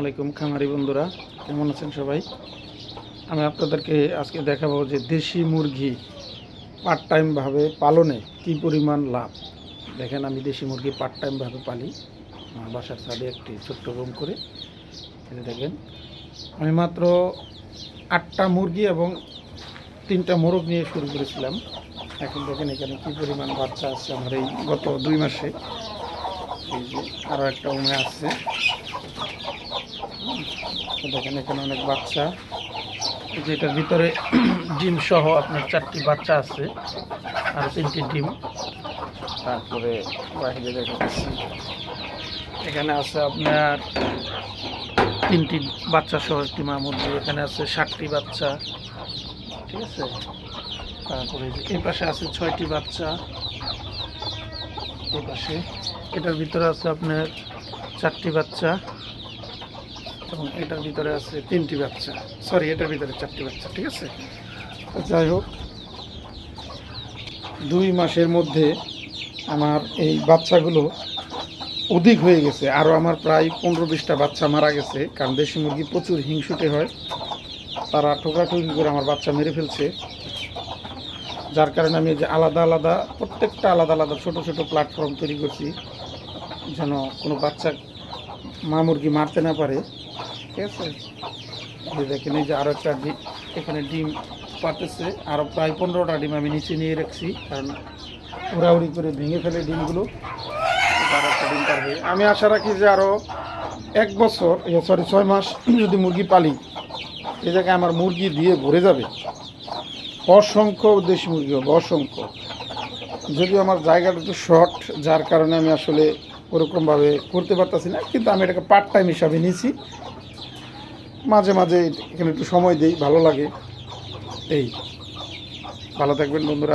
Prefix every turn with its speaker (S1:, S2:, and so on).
S1: আলাইকুম খামারি বন্ধুরা, কেমন আছেন সবাই? আমি আপনাদেরকে আজকে দেখাবো যে দেশি মুরগি পার্ট টাইমভাবে পালনে কি পরিমাণ লাভ। দেখেন, আমি দেশি মুরগি পার্ট টাইমভাবে পালি। আমার বাসার ছাদে একটি ছোট্ট রুম করে। দেখেন, আমি মাত্র আটটা মুরগি এবং তিনটা মোরগ নিয়ে শুরু করেছিলাম। এখন দেখেন, এখানে কি পরিমাণ বাচ্চা আছে আমার এই গত দুই মাসে। আরও একটা উমে আসছে দেখেন এখানে অনেক বাচ্চা। যেটার ভিতরে ডিম সহ আপনার চারটি বাচ্চা আছে, আর তিনটি ডিম। তারপরে বাইরে দেখাচ্ছি। এখানে আছে আপনার তিনটি বাচ্চা সহ একটি মা মুরগি এখানে আছে ষাটটি বাচ্চা, ঠিক আছে? তারপরে এই পাশে আছে ছয়টি বাচ্চা। এই পাশে এটার ভিতরে আছে আপনার চারটি বাচ্চা। এবং এটার ভিতরে আছে তিনটি বাচ্চা। সরি এটার ভিতরে চারটি বাচ্চা, ঠিক আছে? যাই হোক, দুই মাসের মধ্যে আমার এই বাচ্চাগুলো অধিক হয়ে গেছে। আরও আমার প্রায় পনেরো বিশটা বাচ্চা মারা গেছে, কারণ দেশি মুরগি প্রচুর হিংসুটে হয়। তারা ঠোকাঠুকি করে আমার বাচ্চা মেরে ফেলছে। যার কারণে আমি যে আলাদা আলাদা, প্রত্যেকটা আলাদা আলাদা ছোট ছোট প্ল্যাটফর্ম তৈরি করছি, যেন কোনো বাচ্চা মা মুরগি মারতে না পারে। ঠিক আছে? যে দেখেন, এই যে আরও একটা ডিম এখানে ডিম পাতেছে আরও প্রায় পনেরোটা ডিম আমি নিচে নিয়ে রাখছি, কারণ উড়াউড়ি করে ভেঙে ফেলে ডিমগুলো। ডিম পারবে। আমি আশা রাখি যে আরও এক বছর সরি ছয় মাস যদি মুরগি পালি, এ জায়গায় আমার মুরগি দিয়ে ভরে যাবে। অসংখ্য দেশি মুরগি হবে, অসংখ্য। যদিও আমার জায়গাটা একটু শর্ট যার কারণে আমি আসলে ওরকমভাবে করতে পারতাছি না, কিন্তু আমি এটাকে পার্ট টাইম হিসাবে নিয়েছি মাঝে মাঝে এখানে একটু সময় দিই ভালো লাগে। এই ভালো থাকবেন বন্ধুরা।